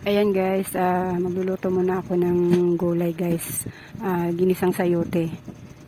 Ayan guys, ah, magluluto muna ako ng gulay guys. Ah, ginisang sayote.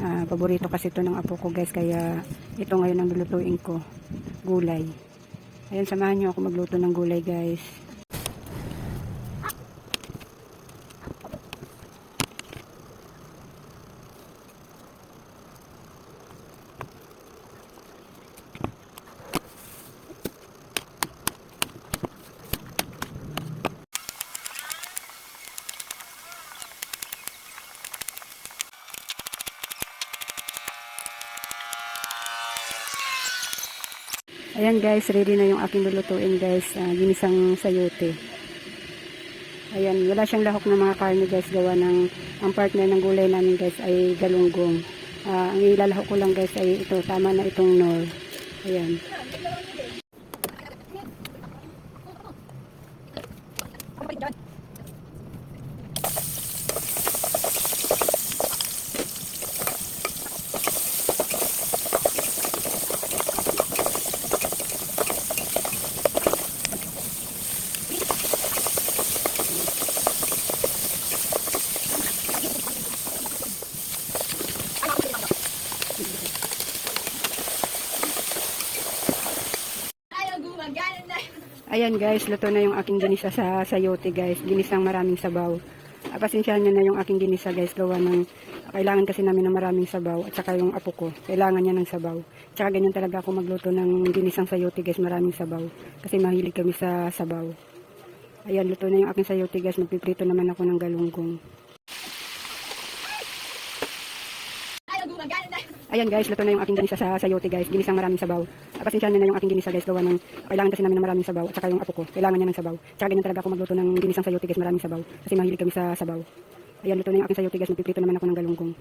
Ah, paborito kasi ito ng apo ko guys, kaya ito ngayon ang lulutuin ko. Gulay. Ayan, samahan nyo ako magluto ng gulay guys. Ayan guys, ready na yung aking lulutuin guys. Ah, ginisang sayote. Ayan, wala siyang lahok ng mga karne guys. Gawa ng, ang partner ng gulay namin guys ay galunggong. Ah, ang ilalahok ko lang guys ay ito, tama na itong nor. Ayan. Ayaw gumagana na. Ayan guys, luto na yung aking ginisa sa sayote guys. Ginisang maraming sabaw. Ah, pasensyahan nyo na yung aking ginisa guys. Gawa ng, kailangan kasi namin ng maraming sabaw. At saka yung apo ko, kailangan niya ng sabaw. Tsaka ganyan talaga ako magluto ng ginisang sayote guys. Maraming sabaw. Kasi mahilig kami sa sabaw. Ayan, luto na yung aking sayote guys. Magpiprito naman ako ng galunggong. Ayaw gumagana na. Ayan guys, luto na yung aking ginisa sa sayote guys. Ginisang maraming sabaw. Ah, pasensyahan nyo na yung aking ginisa guys. Gawa ng, kailangan kasi namin ng maraming sabaw. At saka yung apo ko, kailangan niya ng sabaw. Tsaka ganyan talaga ako magluto ng ginisang sayote guys. Maraming sabaw. Kasi mahilig kami sa sabaw. Ayan, luto na yung aking sayote guys. Magpiprito naman ako ng galunggong.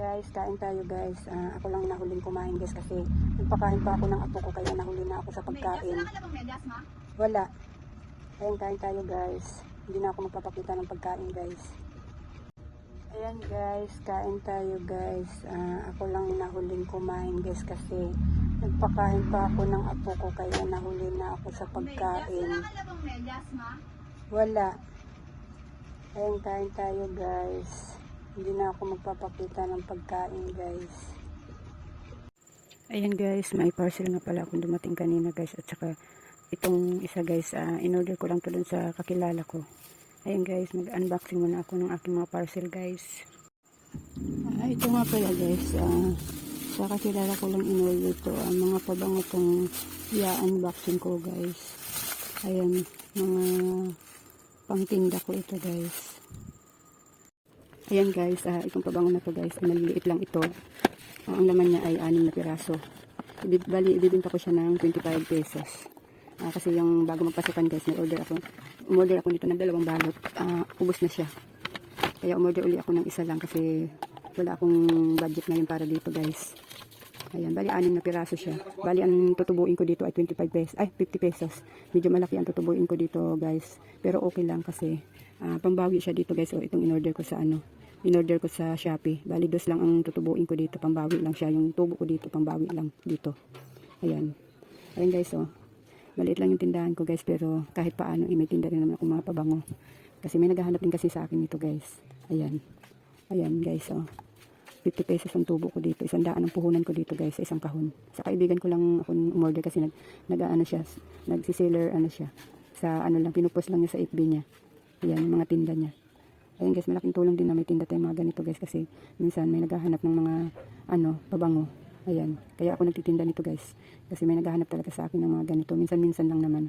Guys, kain tayo guys. Ah, ako lang nahuling kumain guys kasi nagpakain pa ako ng apo ko kaya nahuli na ako sa pagkain. Wala. Ayan, kain tayo guys. Hindi na ako magpapakita ng pagkain guys. Ayan guys, kain tayo guys. Ah, ako lang nahuling kumain guys kasi nagpakain pa ako ng apo ko kaya nahuli na ako sa pagkain. Wala. Ayan, kain tayo guys. Hindi na ako magpapakita ng pagkain guys. Ayan guys, may parcel na pala akong dumating kanina guys. At saka itong isa guys, ah, in-order ko lang to sa kakilala ko. Ayan guys, mag-unboxing muna ako ng aking mga parcel guys. Ah, ito nga pala guys, ah, sa kakilala ko lang in-order to. Ah, mga pabango tong i-unboxing ko guys. Ayan, mga pangtinda ko ito guys. Ayan guys, ah, itong pabango na to guys, maliliit lang ito. Ah, ang laman niya ay anim na piraso. Ibi- Bali, ibibinta ko siya ng 25 pesos. Ah, kasi yung bago magpasukan guys, may order ako. Umorder ako nito ng dalawang balot. Ah, ubos na siya. Kaya umorder uli ako ng isa lang kasi wala akong budget ngayon para dito guys. Ayan, bali anim na piraso siya. Bali ang tutubuin ko dito ay 25 pesos, ay 50 pesos. Medyo malaki ang tutubuin ko dito guys. Pero okay lang kasi ah, pambawi siya dito guys. O itong in-order ko sa ano, in-order ko sa Shopee. Bali dos lang ang tutubuin ko dito, pambawi lang siya. Yung tubo ko dito, pambawi lang dito. Ayan. Ayan guys, oh. Maliit lang yung tindahan ko guys, pero kahit paano, eh, may tinda rin naman ako mga pabango. Kasi may naghahanap din kasi sa akin ito guys. Ayan. Ayan guys, oh. 50 pesos ang tubo ko dito. Isang daan ang puhunan ko dito guys sa isang kahon. Sa kaibigan ko lang ako umorder kasi nag, nag ano siya, nagsiseller ano siya. Sa ano lang, pinupost lang niya sa FB niya. Ayan, mga tinda niya. Ayun guys, malaking tulong din na may tinda tayong mga ganito guys kasi minsan may naghahanap ng mga ano, pabango. Ayan, kaya ako nagtitinda nito guys. Kasi may naghahanap talaga sa akin ng mga ganito. Minsan-minsan lang naman.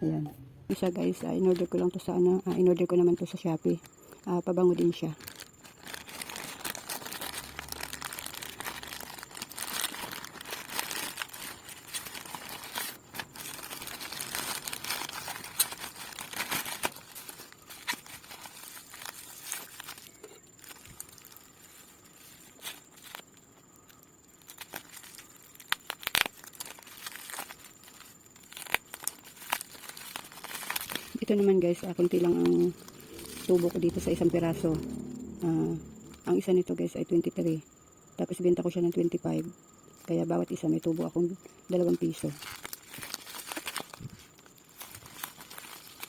Ayan. Isa guys, uh, in-order ko lang to sa ano, ah, in-order ko naman to sa Shopee. Ah, pabango din siya. Ito naman guys, ah, konti lang ang tubo ko dito sa isang piraso. Ah, Ang isa nito guys ay 23. Tapos benta ko siya ng 25. Kaya bawat isa may tubo akong dalawang piso.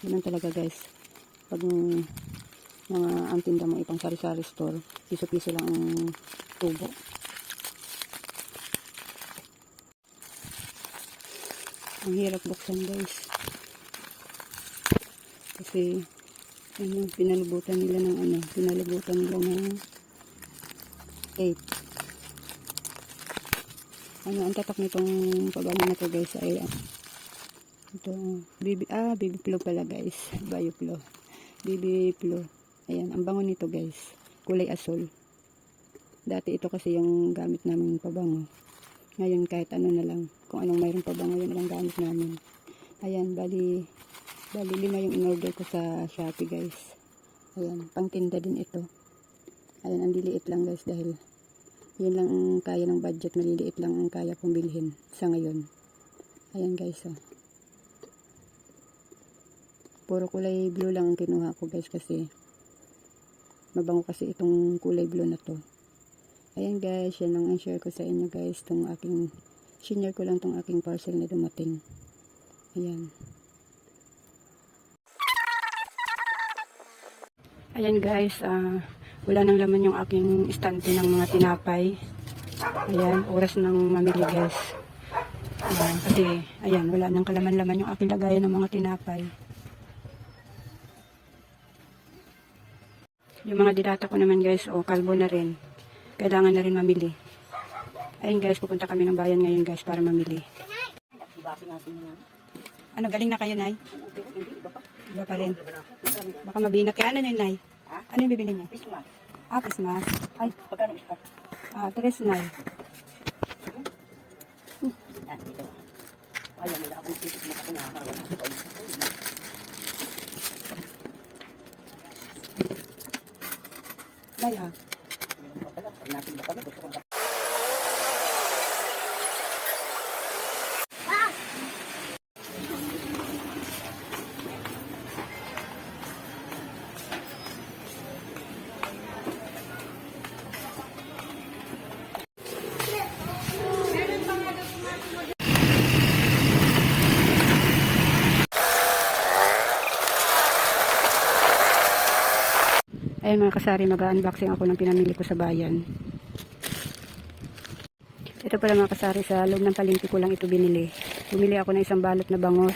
Ganun talaga guys. Pag mga ang tinda mo ipang sari-sari store, piso-piso lang ang tubo. Ang hirap buksan guys. Kasi ano, pinalubutan nila ng ano, pinalubutan nila ng 8. Ano, ang tatak nitong pabango na to guys ay ah, ito, baby, ah, baby flow pala guys. Bio flow. Baby flow. Ayan, ang bango nito guys. Kulay asol. Dati ito kasi yung gamit namin pabango. Ngayon kahit ano na lang. Kung anong mayroong pabango yun lang gamit namin. Ayan, bali, bali lima yung in-order ko sa Shopee guys. Ayan, pangtinda din ito. Ayan, ang liliit lang guys dahil yun lang ang kaya ng budget. Maliliit lang ang kaya kong bilhin sa ngayon. Ayan guys, oh. Puro kulay blue lang ang kinuha ko guys kasi mabango kasi itong kulay blue na to. Ayan guys, yan lang ang share ko sa inyo guys. Itong aking, senior ko lang itong aking parcel na dumating. Ayan. Ayan guys, ah, wala nang laman yung aking estante ng mga tinapay. Ayan, oras ng mamili guys. Ayan, kasi, ayan, wala nang kalaman-laman yung aking lagayan ng mga tinapay. Yung mga dilata ko naman guys, o kalbo na rin. Kailangan na rin mamili. Ayun guys, pupunta kami ng bayan ngayon guys para mamili. Ano, galing na kayo, Nay? Iba pa rin. Baka mabinat. Kaya ano yun, Nay? Ano yung bibili niya? Ah, Christmas. Ay, Pagkano isa? ah, tres, Nay. Ayaw, wala akong titik nakakarawan ako. Nay, ah. Ayun mga kasari, mag-unboxing ako ng pinamili ko sa bayan. Ito pala mga kasari, sa loob ng palengke ko lang ito binili. Bumili ako ng isang balot na bangos,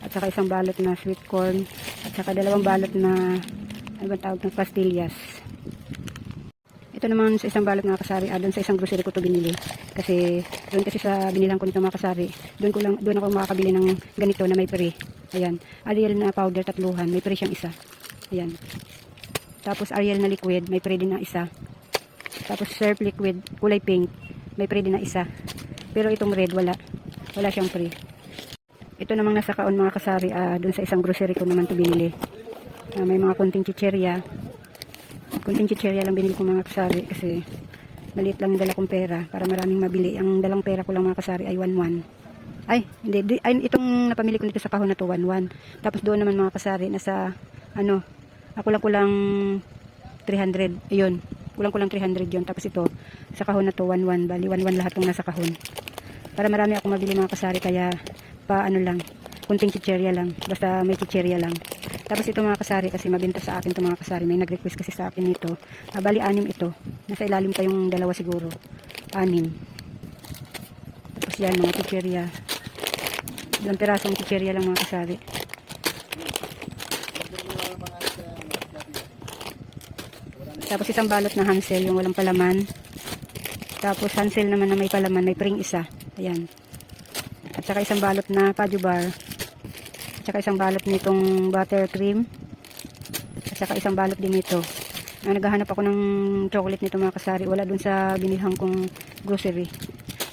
at saka isang balot na sweet corn, at saka dalawang balot na, ano ba tawag ng pastillas. Ito naman sa isang balot mga kasari, ah, doon sa isang grocery ko to binili. Kasi doon kasi sa binilang ko nito mga kasari, doon ko lang doon ako makakabili ng ganito na may pre. Ayan, Ariel na powder tatluhan, may pre siyang isa. Ayan. Tapos Ariel na liquid, may pre din na isa. Tapos surf liquid, kulay pink, may pre din na isa. Pero itong red wala. Wala siyang pre. Ito namang nasa kaon mga kasari, ah, doon sa isang grocery ko naman to binili. Ah, may mga konting chicherya. Konting chicherya lang binili ko mga kasari kasi maliit lang dala kong pera para maraming mabili. Ang dalang pera ko lang mga kasari ay 1-1. Ay, hindi. Di, ay, itong napamili ko nito sa kahon na to, 1-1. Tapos doon naman mga kasari, nasa, ano, ako lang kulang 300. Ayun. Kulang kulang 300 yun. Tapos ito, sa kahon na to, 1-1. Bali, 1-1 lahat ng nasa kahon. Para marami ako mabili mga kasari, kaya pa ano lang, kunting chicherya lang. Basta may chicherya lang. Tapos ito mga kasari, kasi mabenta sa akin ito mga kasari. May nag-request kasi sa akin nito. Ah, bali, anim ito. Nasa ilalim pa yung dalawa siguro. Anim. Tapos yan, mga chicherya. Ilang pirasong chicherya lang mga kasari. Tapos isang balot na Hansel, yung walang palaman. Tapos Hansel naman na may palaman, may pring isa. Ayan. At saka isang balot na Paju Bar. At saka isang balot nitong buttercream. At saka isang balot din nito. Ah, naghahanap ako ng chocolate nito mga kasari. Wala dun sa binilhan kong grocery.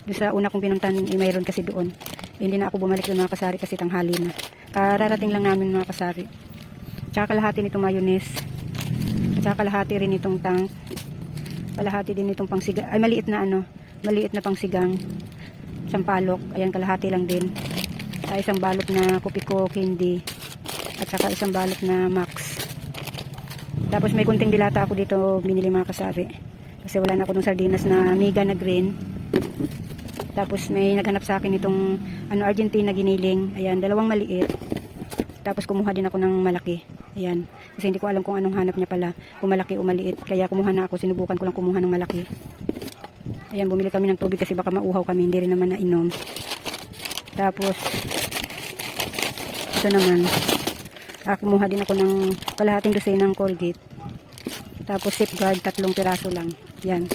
Dun sa una kong pinuntan, eh, mayroon kasi doon. Eh, hindi na ako bumalik doon mga kasari kasi tanghali na. Kararating lang namin mga kasari. Tsaka kalahati nitong mayonnaise. At saka kalahati rin itong tank. Kalahati din itong pangsigang. Ay, maliit na ano. Maliit na pangsigang. Sampalok. Ayan, kalahati lang din. Sa isang balot na kupiko candy. At saka isang balot na max. Tapos may kunting dilata ako dito binili mga kasari. Kasi wala na ako ng sardinas na mega na green. Tapos may naghanap sa akin itong ano Argentina giniling. Ayan, dalawang maliit. Tapos kumuha din ako ng malaki. Ayan. Kasi hindi ko alam kung anong hanap niya pala. Kung malaki o maliit. Kaya kumuha na ako. Sinubukan ko lang kumuha ng malaki. Ayan, bumili kami ng tubig kasi baka mauhaw kami. Hindi rin naman nainom. Tapos, ito naman. Ah, kumuha din ako ng kalahating dosenang Colgate. Tapos safeguard, tatlong piraso lang. Yan.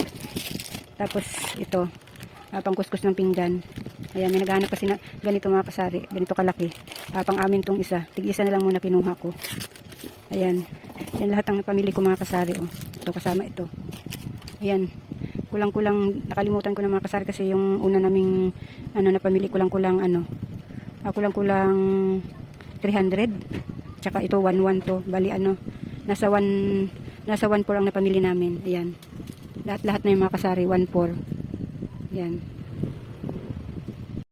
Tapos ito, ah, pangkuskus ng pinggan. Ayan, may naghahanap kasi na ganito mga kasari, ganito kalaki. Ah, pang amin tong isa. Tig-isa na lang muna kinuha ko. Ayan. Yan lahat ang napamili ko mga kasari. Oh. Ito kasama ito. Ayan. Kulang-kulang, nakalimutan ko na mga kasari kasi yung una naming ano, napamili kulang-kulang ano, ah, kulang-kulang 300. Tsaka ito 11 to. Bali ano, nasa 1 nasa 1 ang napamili namin. Ayan. Lahat-lahat na yung mga kasari 14. Yan.